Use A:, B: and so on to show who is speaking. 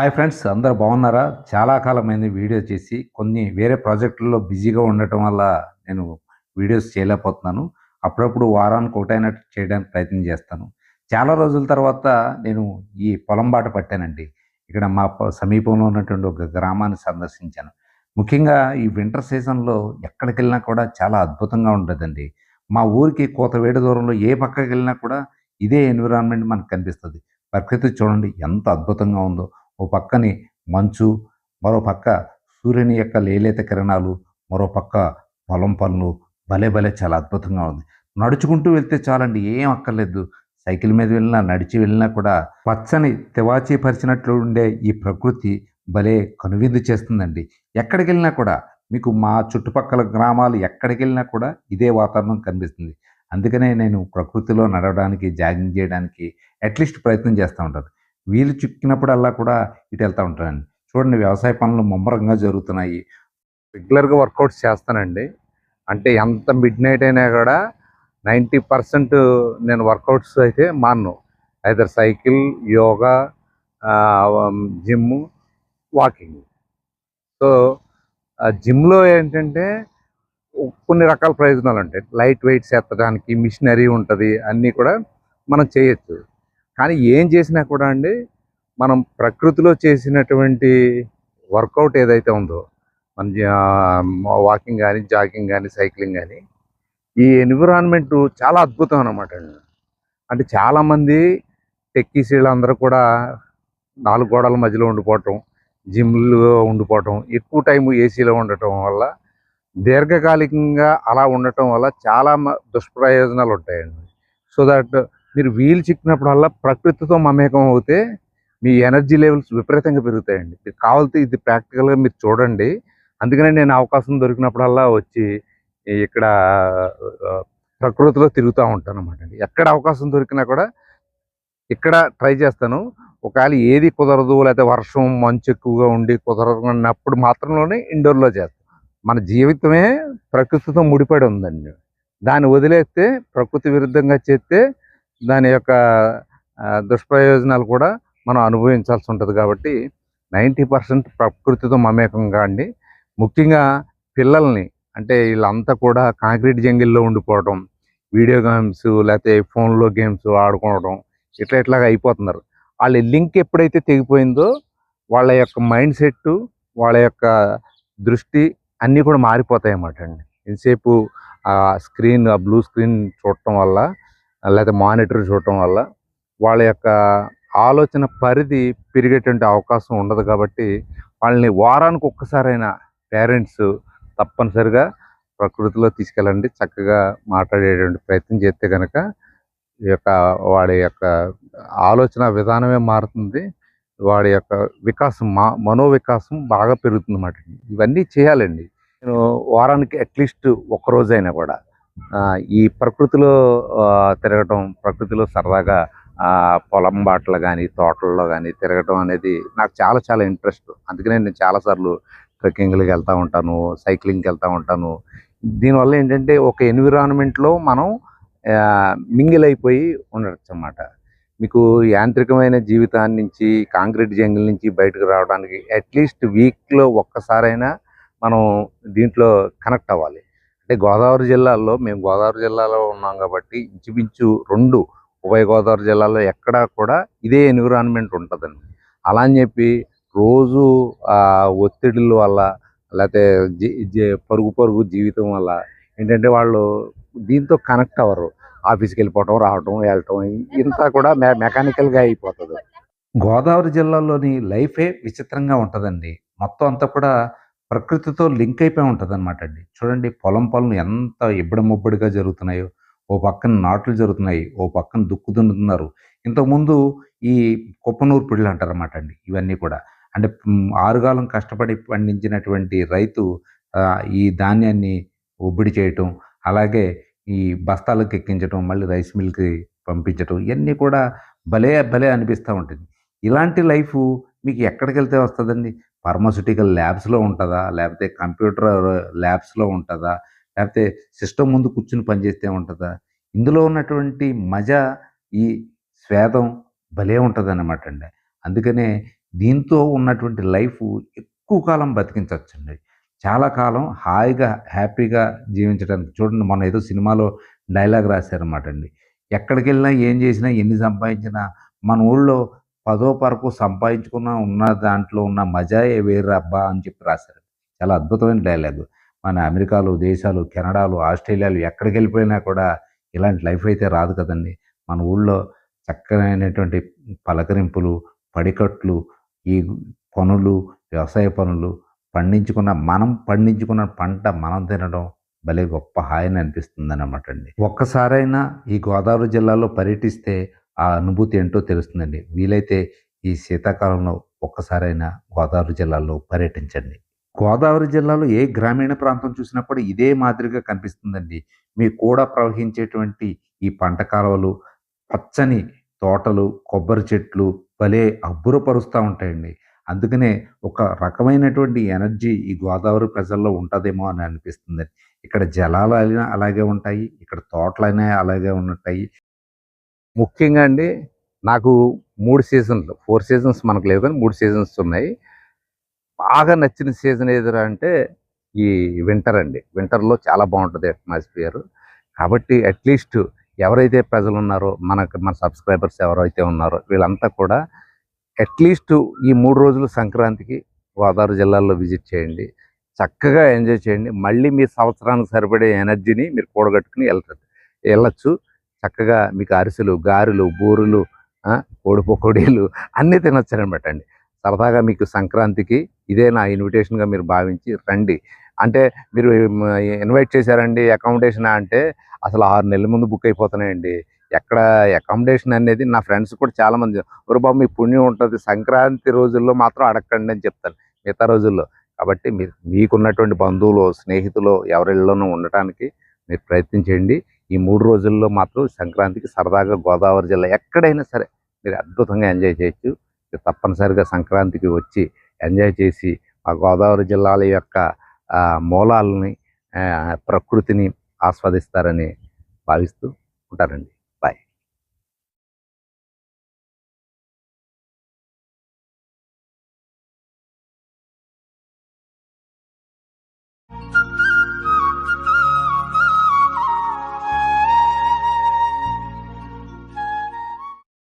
A: Hi friends అందరు బాగున్నారా? చాలా కాలమైంది వీడియో చేసి కొన్ని వేరే ప్రాజెక్టుల్లో బిజీగా ఉండటం వల్ల నేను వీడియోస్ చేయలేకపోతున్నాను. అప్పుడప్పుడు వారానికి ఒకటైనా చేయడానికి ప్రయత్నం చేస్తాను. చాలా రోజుల తర్వాత నేను ఈ పొలం బాట పట్టానండి. ఇక్కడ మా సమీపంలో ఉన్నటువంటి ఒక గ్రామాన్ని సందర్శించాను. ముఖ్యంగా ఈ వింటర్ సీజన్లో ఎక్కడికి వెళ్ళినా కూడా చాలా అద్భుతంగా ఉంటుందండి మా ఊరికి కోతవేడి దూరంలో ఏ పక్కకి వెళ్ళినా కూడా ఇదే ఎన్విరాన్మెంట్ మనకు కనిపిస్తుంది. ప్రకృతి చూడండి ఎంత అద్భుతంగా ఉందో. ఓ పక్కని మంచు మరో పక్క సూర్యుని యొక్క లేలేత కిరణాలు మరో పక్క పొలం పనులు భలే భలే చాలా అద్భుతంగా ఉంది. నడుచుకుంటూ వెళ్తే చాలండి ఏం అక్కర్లేదు. సైకిల్ మీద వెళ్ళినా నడిచి వెళ్ళినా కూడా పచ్చని తివాచీపరిచినట్లు ఉండే ఈ ప్రకృతి భలే కనువిందు చేస్తుందండి. ఎక్కడికి వెళ్ళినా కూడా మీకు మా చుట్టుపక్కల గ్రామాలు ఎక్కడికి వెళ్ళినా కూడా ఇదే వాతావరణం కనిపిస్తుంది. అందుకనే నేను ప్రకృతిలో నడవడానికి జాగింగ్ చేయడానికి అట్లీస్ట్ ప్రయత్నం చేస్తూ ఉంటాను. వీలు చిక్కినప్పుడల్లా కూడా ఇటు వెళ్తూ ఉంటానండి. చూడండి వ్యవసాయ పనులు ముమ్మరంగా జరుగుతున్నాయి. రెగ్యులర్గా వర్కౌట్స్ చేస్తానండి. అంటే ఎంత మిడ్ నైట్ అయినా కూడా నైంటీ పర్సెంట్ నేను వర్కౌట్స్ అయితే మాను అయితే cycle yoga gym walking. So జిమ్లో ఏంటంటే కొన్ని రకాల ప్రయోజనాలు ఉంటాయి లైట్ వెయిట్స్ ఎత్తడానికి మిషనరీ ఉంటుంది అన్నీ కూడా మనం చేయొచ్చు. కానీ ఏం చేసినా కూడా అండి మనం ప్రకృతిలో చేసినటువంటి వర్కౌట్ ఏదైతే ఉందో మన వాకింగ్ కానీ జాగింగ్ కానీ సైక్లింగ్ కానీ ఈ ఎన్విరాన్మెంట్ చాలా అద్భుతం అనమాట అండి. అంటే చాలామంది టెక్కీస్ వీళ్ళందరూ కూడా నాలుగు గోడల మధ్యలో ఉండిపోవటం జిమ్లో ఉండిపోవటం ఎక్కువ టైం ఏసీలో ఉండటం వల్ల దీర్ఘకాలికంగా అలా ఉండటం వల్ల చాలా మ- దుష్ప్రయోజనాలు ఉంటాయండి సో దట్ మీరు వీలు చిక్కినప్పుడల్లా ప్రకృతితో మమేకం అవుతే మీ ఎనర్జీ లెవెల్స్ విపరీతంగా పెరుగుతాయండి. మీకు కావాలితే ఇది ప్రాక్టికల్గా మీరు చూడండి. అందుకనే నేను అవకాశం దొరికినప్పుడల్లా వచ్చి ఇక్కడ ప్రకృతిలో తిరుగుతూ ఉంటాను అనమాట అండి. ఎక్కడ అవకాశం దొరికినా కూడా ఇక్కడ ట్రై చేస్తాను. ఒకవేళ ఏది కుదరదు లేకపోతే వర్షం మంచు ఎక్కువగా ఉండి కుదరనప్పుడు మాత్రంలోనే ఇండోర్లో చేస్తాను. మన జీవితమే ప్రకృతితో ముడిపడి ఉందండి. దాన్ని వదిలేస్తే ప్రకృతి విరుద్ధంగా చేస్తే దాని యొక్క దుష్ప్రయోజనాలు కూడా మనం అనుభవించాల్సి ఉంటుంది కాబట్టి నైంటీ పర్సెంట్ ప్రకృతితో మమేకంగా అండి. ముఖ్యంగా పిల్లల్ని అంటే వీళ్ళంతా కూడా కాంక్రీట్ జంగిల్లో ఉండిపోవడం వీడియో గేమ్స్ లేకపోతే ఫోన్లో గేమ్స్ ఆడుకోవడం ఇట్లా ఇట్లాగా అయిపోతున్నారు. వాళ్ళ లింక్ ఎప్పుడైతే తెగిపోయిందో వాళ్ళ యొక్క మైండ్ సెట్ వాళ్ళ యొక్క దృష్టి అన్నీ కూడా మారిపోతాయి అన్నమాట అండి. ఎంతసేపు ఆ స్క్రీన్ ఆ బ్లూ స్క్రీన్ చూడటం వల్ల లేకపోతే మానిటర్ చూడటం వల్ల వాళ్ళ యొక్క ఆలోచన పరిధి పెరిగేటువంటి అవకాశం ఉండదు కాబట్టి వాళ్ళని వారానికి ఒక్కసారైనా పేరెంట్స్ తప్పనిసరిగా ప్రకృతిలో తీసుకెళ్ళండి చక్కగా మాట్లాడేటువంటి ప్రయత్నం చేస్తే కనుక ఈ యొక్క వాడి యొక్క ఆలోచన విధానమే మారుతుంది. వాడి యొక్క వికాసం మా మనోవికాసం బాగా పెరుగుతుంది అన్నమాట ఇవన్నీ చేయాలండి. నేను వారానికి అట్లీస్ట్ ఒక్కరోజైనా కూడా ఈ ప్రకృతిలో తిరగటం ప్రకృతిలో సరదాగా పొలం బాటలు కానీ తోటల్లో కానీ తిరగటం అనేది నాకు చాలా చాలా ఇంట్రెస్ట్. అందుకనే నేను చాలాసార్లు ట్రెక్కింగ్కి వెళ్తూ ఉంటాను సైక్లింగ్కి వెళ్తూ ఉంటాను. దీనివల్ల ఏంటంటే ఒక ఎన్విరాన్మెంట్లో మనం మింగిల్ అయిపోయి ఉండొచ్చు అన్నమాట మీకు యాంత్రికమైన జీవితాన్ని నుంచి కాంక్రీట్ జంగిల్ నుంచి బయటకు రావడానికి అట్లీస్ట్ వీక్లో ఒక్కసారైనా మనం దీంట్లో కనెక్ట్ అవ్వాలి. అంటే గోదావరి జిల్లాలో మేము గోదావరి జిల్లాలో ఉన్నాం కాబట్టి ఇంచుమించు రెండు ఉభయ గోదావరి జిల్లాలో ఎక్కడా కూడా ఇదే ఎన్విరాన్మెంట్ ఉంటుందండి. అలా అని చెప్పి రోజు ఆ ఒత్తిడిల వల్ల లేకపోతే జీ- పరుగు పరుగు జీవితం వల్ల ఏంటంటే వాళ్ళు దీంతో కనెక్ట్ అవ్వరు. ఆఫీస్కి వెళ్ళిపోవటం రావటం వెళ్ళటం ఇంతా కూడా మె మెకానికల్గా అయిపోతుంది. గోదావరి జిల్లాలోని లైఫే విచిత్రంగా ఉంటుందండి. మొత్తం అంతా కూడా ప్రకృతితో లింక్ అయిపోయి ఉంటుంది అనమాట అండి. చూడండి పొలం పనులు ఎంత ఇబ్బడి ముబ్బడిగా జరుగుతున్నాయో ఓ పక్కన నాట్లు జరుగుతున్నాయి ఓ పక్కన దుక్కు దున్నుతున్నారు. ఇంతకుముందు ఈ కుప్పనూరు పిళ్ళు అంటారు అనమాట అండి ఇవన్నీ కూడా. అంటే ఆరుగాలం కష్టపడి పండించినటువంటి రైతు ఈ ధాన్యాన్ని ఒబ్బిడి చేయటం అలాగే ఈ బస్తాలకు ఎక్కించడం మళ్ళీ రైస్ మిల్కి పంపించటం ఇవన్నీ కూడా భలే భలే అనిపిస్తూ ఉంటుంది. ఇలాంటి లైఫ్ మీకు ఎక్కడికి వెళ్తే వస్తుందండి? ఫార్మాసిటికల్ ల్యాబ్స్లో ఉంటుందా? లేకపోతే కంప్యూటర్ ల్యాబ్స్లో ఉంటుందా? లేకపోతే సిస్టమ్ ముందు కూర్చుని పనిచేస్తే ఉంటుందా? ఇందులో ఉన్నటువంటి మజా ఈ స్వేదం భలే ఉంటుంది అనమాట అండి. అందుకనే దీంతో ఉన్నటువంటి లైఫ్ ఎక్కువ కాలం బతికించవచ్చండి చాలా కాలం హాయిగా హ్యాపీగా జీవించడానికి చూడండి మొన్న ఏదో సినిమాలో డైలాగ్ రాశారన్నమాట అండి. ఎక్కడికి వెళ్ళినా ఏం చేసినా ఎన్ని సంపాదించినా మన ఊళ్ళో పదో పరకు సంపాదించుకున్న ఉన్న దాంట్లో ఉన్న మజాయే వేరు అబ్బా అని చెప్పి రాశారు. చాలా అద్భుతమైన డైలాగ్. మన అమెరికాలో దేశాలు కెనడాలు ఆస్ట్రేలియాలు ఎక్కడికి వెళ్ళిపోయినా కూడా ఇలాంటి లైఫ్ అయితే రాదు కదండి. మన ఊళ్ళో చక్కనైనటువంటి పలకరింపులు పడికట్లు ఈ పనులు వ్యవసాయ పనులు పండించుకున్న మనం పండించుకున్న పంట మనం తినడం భలే గొప్ప హాయిని అనిపిస్తుంది అనమాట అండి. ఒక్కసారైనా ఈ గోదావరి జిల్లాలో పర్యటిస్తే ఆ అనుభూతి ఏంటో తెలుస్తుందండి. వీలైతే ఈ శీతాకాలంలో ఒక్కసారైనా గోదావరి జిల్లాలో పర్యటించండి. గోదావరి జిల్లాలో ఏ గ్రామీణ ప్రాంతం చూసినా కూడా ఇదే మాదిరిగా కనిపిస్తుందండి. మీ కూడా ప్రవహించేటువంటి ఈ పంట కాలువలు పచ్చని తోటలు కొబ్బరి చెట్లు భలే అబ్బురపరుస్తూ ఉంటాయండి. అందుకనే ఒక రకమైనటువంటి ఎనర్జీ ఈ గోదావరి ప్రజల్లో ఉంటుందేమో అని అనిపిస్తుంది ఇక్కడ జలాలు అయినా అలాగే ఉంటాయి ఇక్కడ తోటలైనా అలాగే ఉంటాయి ముఖ్యంగా అండి నాకు మూడు సీజన్లు ఫోర్ సీజన్స్ మనకు లేవు కానీ మూడు సీజన్స్ ఉన్నాయి. బాగా నచ్చిన సీజన్ ఏదిరా అంటే ఈ వింటర్ అండి. వింటర్లో చాలా బాగుంటుంది అట్మాస్ఫియర్. కాబట్టి అట్లీస్ట్ ఎవరైతే ప్రజలు ఉన్నారో మనకు మన సబ్స్క్రైబర్స్ ఎవరైతే ఉన్నారో వీళ్ళంతా కూడా అట్లీస్ట్ ఈ మూడు రోజులు సంక్రాంతికి గోదావరి జిల్లాలో విజిట్ చేయండి. చక్కగా ఎంజాయ్ చేయండి. మళ్ళీ మీ సంవత్సరానికి సరిపడే ఎనర్జీని మీరు కూడగట్టుకుని వెళ్తారు వెళ్ళచ్చు. చక్కగా మీకు అరిసెలు గారెలు బూరెలు కోడి పకోడీలు అన్నీ తినొచ్చారనమాట అండి. సరదాగా మీకు సంక్రాంతికి ఇదే నా ఇన్విటేషన్గా మీరు భావించి రండి. అంటే మీరు ఇన్వైట్ చేశారండి అకామిడేషన్ అంటే అసలు ఆరు నెలల ముందు బుక్ అయిపోతున్నాయండి. ఎక్కడ అకామిడేషన్ అనేది నా ఫ్రెండ్స్ కూడా చాలామంది మంది బాబు మీ పుణ్యం ఉంటుంది. సంక్రాంతి రోజుల్లో మాత్రం అడగండి అని చెప్తాను మిగతా రోజుల్లో. కాబట్టి మీరు మీకున్నటువంటి బంధువులు స్నేహితులు ఎవరిలోనూ ఉండటానికి మీరు ప్రయత్నించండి. ఈ మూడు రోజుల్లో మాత్రం సంక్రాంతికి సరదాగా గోదావరి జిల్లా ఎక్కడైనా సరే మీరు అద్భుతంగా ఎంజాయ్ చేయొచ్చు. మీరు తప్పనిసరిగా సంక్రాంతికి వచ్చి ఎంజాయ్ చేసి మా గోదావరి జిల్లాల యొక్క మూలాలని ప్రకృతిని ఆస్వాదిస్తారని భావిస్తూ ఉంటారండి